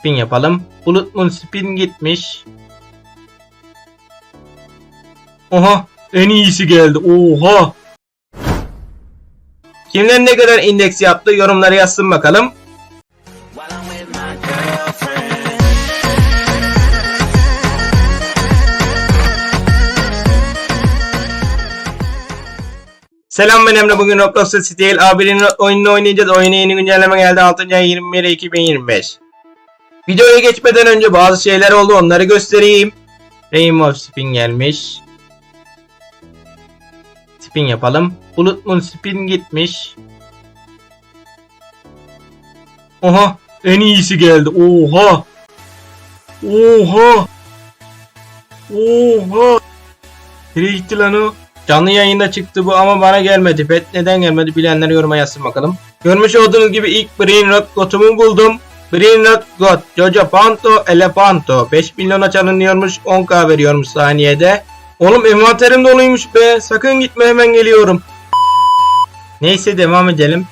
Spin yapalım. Bulutmun spin gitmiş. Oha en iyisi geldi. Oha. Kimler ne kadar indeks yaptı yorumlara yazsın bakalım. Selam ben Emre. Bugün Roblox'ta Steel abinin oyununu oynayacağız. Oyuna yeni güncelleme geldi 6. ay 21 2025. Videoya geçmeden önce bazı şeyler oldu onları göstereyim. Rainbow Spin gelmiş. Spin yapalım. Bulutmun spin gitmiş. Oha en iyisi geldi. Oha. Oha. Oha. Nereye gitti lan o? Canlı yayında çıktı bu ama bana gelmedi. Pet neden gelmedi bilenler yoruma yazsın bakalım. Görmüş olduğunuz gibi ilk Brain Rot Got'umu buldum. Rot Got, Jojo Panto, Elefanto. 5 milyona çalınıyormuş 10k veriyormuş saniyede. Oğlum envanterim doluymuş be. Sakın gitme hemen geliyorum. Neyse devam edelim.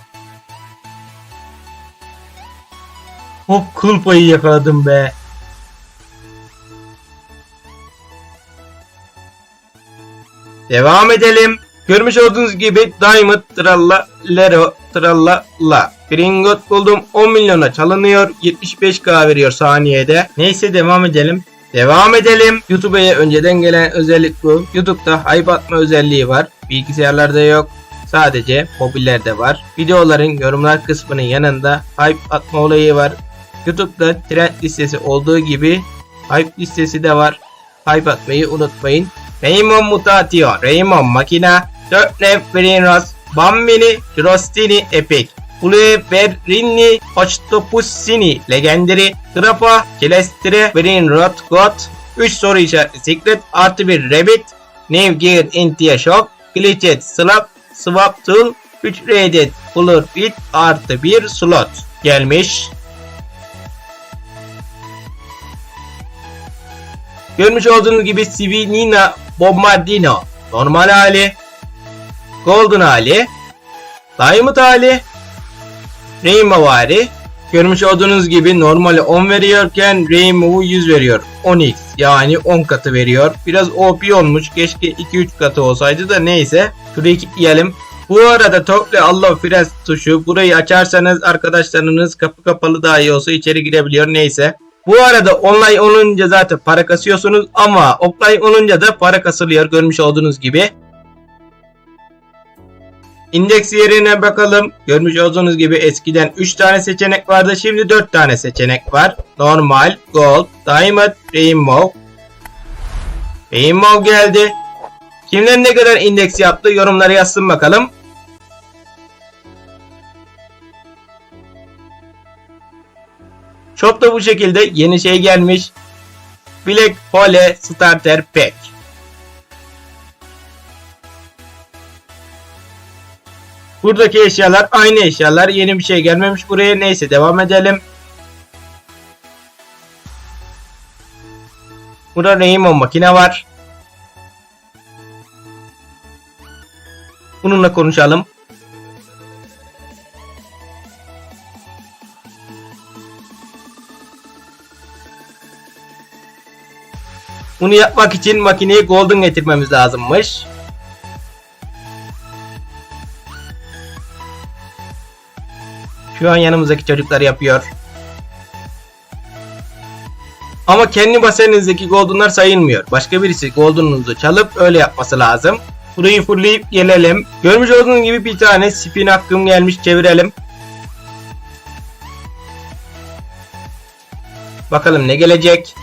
Hop kıl payı yakaladım be. Devam edelim. Görmüş olduğunuz gibi Diamond Tralla Lero Tralla La. Gringot buldum 10 milyona çalınıyor. 75k veriyor saniyede. Neyse devam edelim. Devam edelim. YouTube'a önceden gelen özellik bu. YouTube'da hype atma özelliği var. Bilgisayarlarda yok. Sadece mobillerde var. Videoların yorumlar kısmının yanında hype atma olayı var. YouTube'da trend listesi olduğu gibi hype listesi de var. Hype atmayı unutmayın. Raymond Mutatio, Raymond Makina, Dörtnev Verinros, Bambini, Rostini Epic, Uleverini, Octopussini, Legendary, Grappa, Celestre, Verinrot God, 3 soru işaretli Secret, artı bir Rabbit, New Gear Intia Shock, Glitched Slap, Swap Tool, 3 Rated Fuller Fit, artı bir slot. Gelmiş. Görmüş olduğunuz gibi Sivinina Bombardino normal hali, Golden hali, Diamond hali, Rainbow hali. Görmüş olduğunuz gibi normali 10 veriyorken Rainbow'u 100 veriyor. 10x yani 10 katı veriyor. Biraz OP olmuş. Keşke 2-3 katı olsaydı da neyse. Şurayı kilitleyelim. Bu arada Tokyo Allah Frens tuşu. Burayı açarsanız arkadaşlarınız kapı kapalı dahi olsa içeri girebiliyor. Neyse. Bu arada online olunca zaten para kasıyorsunuz ama offline olunca da para kasılıyor görmüş olduğunuz gibi. İndeks yerine bakalım. Görmüş olduğunuz gibi eskiden 3 tane seçenek vardı. Şimdi 4 tane seçenek var. Normal, Gold, Diamond, Rainbow. Rainbow geldi. Kimler ne kadar indeks yaptı yorumlara yazsın bakalım. Shop'ta bu şekilde yeni şey gelmiş. Black Hole Starter Pack. Buradaki eşyalar aynı eşyalar. Yeni bir şey gelmemiş buraya. Neyse devam edelim. Burada Rainbow makine var. Bununla konuşalım. Bunu yapmak için makineyi golden getirmemiz lazımmış. Şu an yanımızdaki çocuklar yapıyor. Ama kendi baseninizdeki goldenlar sayılmıyor. Başka birisi goldenunuzu çalıp öyle yapması lazım. Burayı fullleyip gelelim. Görmüş olduğunuz gibi bir tane spin hakkım gelmiş çevirelim. Bakalım ne gelecek.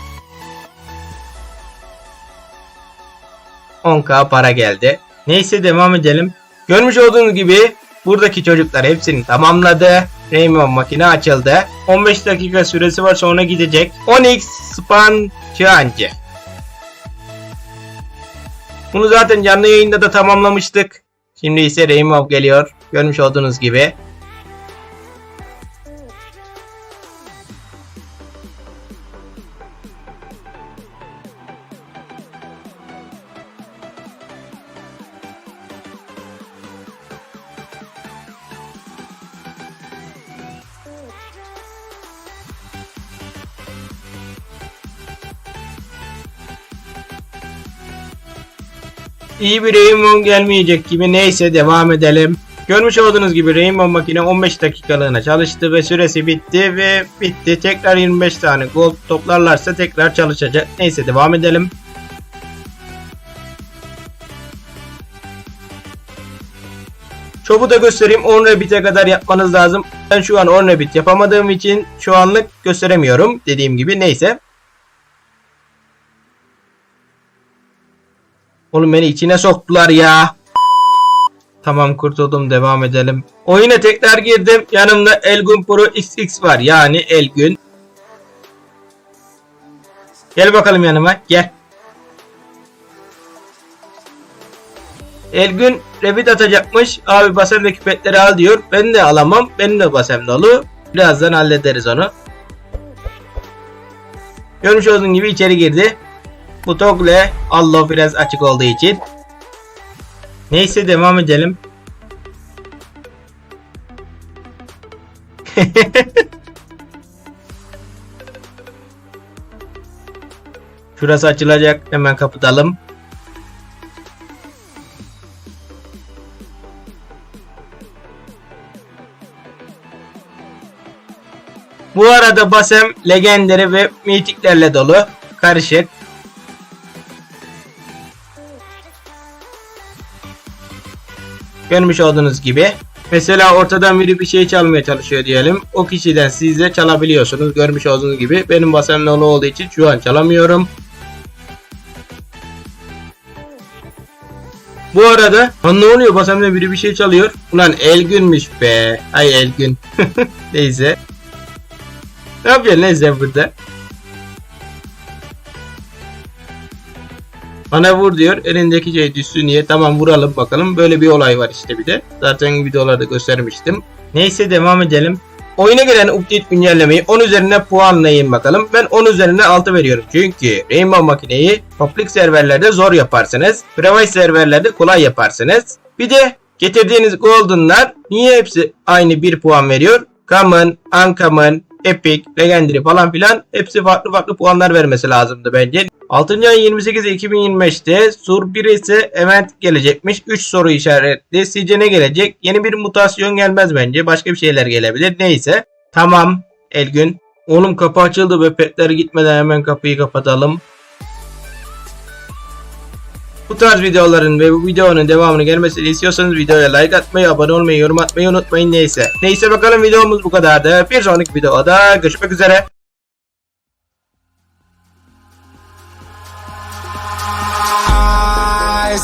10k para geldi. Neyse devam edelim. Görmüş olduğunuz gibi buradaki çocuklar hepsini tamamladı. Rainbow makine açıldı. 15 dakika süresi var sonra gidecek. 10x span çağıncı. Bunu zaten canlı yayında da tamamlamıştık. Şimdi ise Rainbow geliyor. Görmüş olduğunuz gibi. İyi bir Rainbow gelmeyecek gibi neyse devam edelim. Görmüş olduğunuz gibi Rainbow makine 15 dakikalığına çalıştı ve süresi bitti ve bitti. Tekrar 25 tane gold toplarlarsa tekrar çalışacak. Neyse devam edelim. Çobu da göstereyim 10 rebite kadar yapmanız lazım. Ben şu an 10 rebit yapamadığım için şu anlık gösteremiyorum. Dediğim gibi neyse. Oğlum beni içine soktular ya. Tamam kurtuldum devam edelim. Oyuna tekrar girdim. Yanımda Elgun Pro XX var. Yani Elgün. Gel bakalım yanıma. Gel. Elgün Revit atacakmış. Abi basemdeki petleri al diyor. Ben de alamam. Benim de basem dolu. Birazdan hallederiz onu. Görmüş olduğun gibi içeri girdi. Bu togle Allah biraz açık olduğu için. Neyse devam edelim. Şurası açılacak. Hemen kapatalım. Bu arada basem legendary ve mitiklerle dolu. Karışık. Görmüş olduğunuz gibi. Mesela ortadan biri bir şey çalmaya çalışıyor diyelim. O kişiden siz de çalabiliyorsunuz. Görmüş olduğunuz gibi. Benim basem dolu olduğu için şu an çalamıyorum. Bu arada lan ne oluyor basemden biri bir şey çalıyor. Ulan Elgünmüş be. Ay Elgün. Neyse. Ne yapıyorsun lan sen burada? Bana vur diyor. Elindeki şey düşsün diye. Tamam vuralım bakalım. Böyle bir olay var işte bir de. Zaten videolarda göstermiştim. Neyse devam edelim. Oyuna gelen update güncellemeyi 10 üzerine puanlayın bakalım. Ben 10 üzerine 6 veriyorum. Çünkü Rainbow makineyi public serverlerde zor yaparsınız. Private serverlerde kolay yaparsınız. Bir de getirdiğiniz golden'lar niye hepsi aynı 1 puan veriyor? Common, Uncommon, Epic, Legendary falan filan hepsi farklı farklı puanlar vermesi lazımdı bence. 6. ay 28 2025'te Sur 1 ise event gelecekmiş. 3 soru işaretli. Sizce ne gelecek? Yeni bir mutasyon gelmez bence. Başka bir şeyler gelebilir. Neyse. Tamam. Elgün. Oğlum kapı açıldı ve petler gitmeden hemen kapıyı kapatalım. Bu tarz videoların ve bu videonun devamını gelmesini istiyorsanız videoya like atmayı, abone olmayı, yorum atmayı unutmayın neyse. Neyse bakalım videomuz bu kadardı. Bir sonraki videoda görüşmek üzere.